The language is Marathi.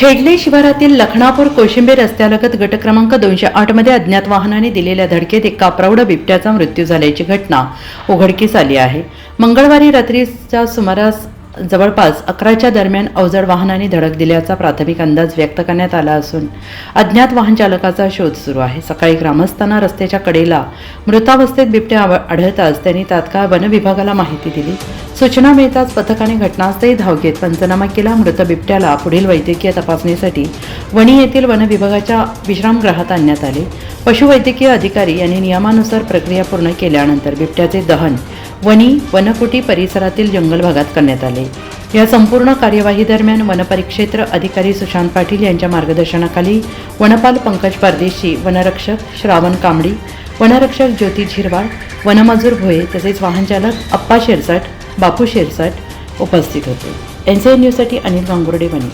खेडले शिवारातील लखनापूर कोशिंबे रस्त्यालगत गट क्रमांक दोनशे आठमध्ये अज्ञात वाहनाने दिलेल्या धडकेत एका प्रौढ बिबट्याचा मृत्यू झाल्याची घटना उघडकीस आली आहे. मंगळवारी रात्रीच्या सुमारास जवळपास अकराच्या दरम्यान अवजड वाहनाने धडक दिल्याचा प्राथमिक अंदाज व्यक्त करण्यात आला असून अज्ञात वाहन चालकाचा शोध सुरू आहे. सकाळी ग्रामस्थांना रस्त्याच्या कडेला मृतावस्थेत बिबट्या आढळताच त्यांनी तात्काळ वन विभागाला माहिती दिली. सूचना मिळताच पथकाने घटनास्थळी धाव घेत पंचनामा केला. मृत बिबट्याला पुढील वैद्यकीय तपासणीसाठी वणी येथील वन विभागाच्या विश्रामगृहात आणण्यात आले. पशुवैद्यकीय अधिकारी यांनी नियमानुसार प्रक्रिया पूर्ण केल्यानंतर बिबट्याचे दहन वणी वनकुटी परिसरातील जंगल भागात करण्यात आले. या संपूर्ण कार्यवाही दरम्यान वनपरिक्षेत्र अधिकारी सुशांत पाटील यांच्या मार्गदर्शनाखाली वनपाल पंकज परदेशी वनरक्षक श्रावण कांबडी वनरक्षक ज्योती झिरवाळ वनमजूर भोये तसेच वाहनचालक अप्पा शिरसट बापू शिरसाट उपस्थित होते. एन सी एन न्यूजसाठी अनिल गांगुर्डे वणी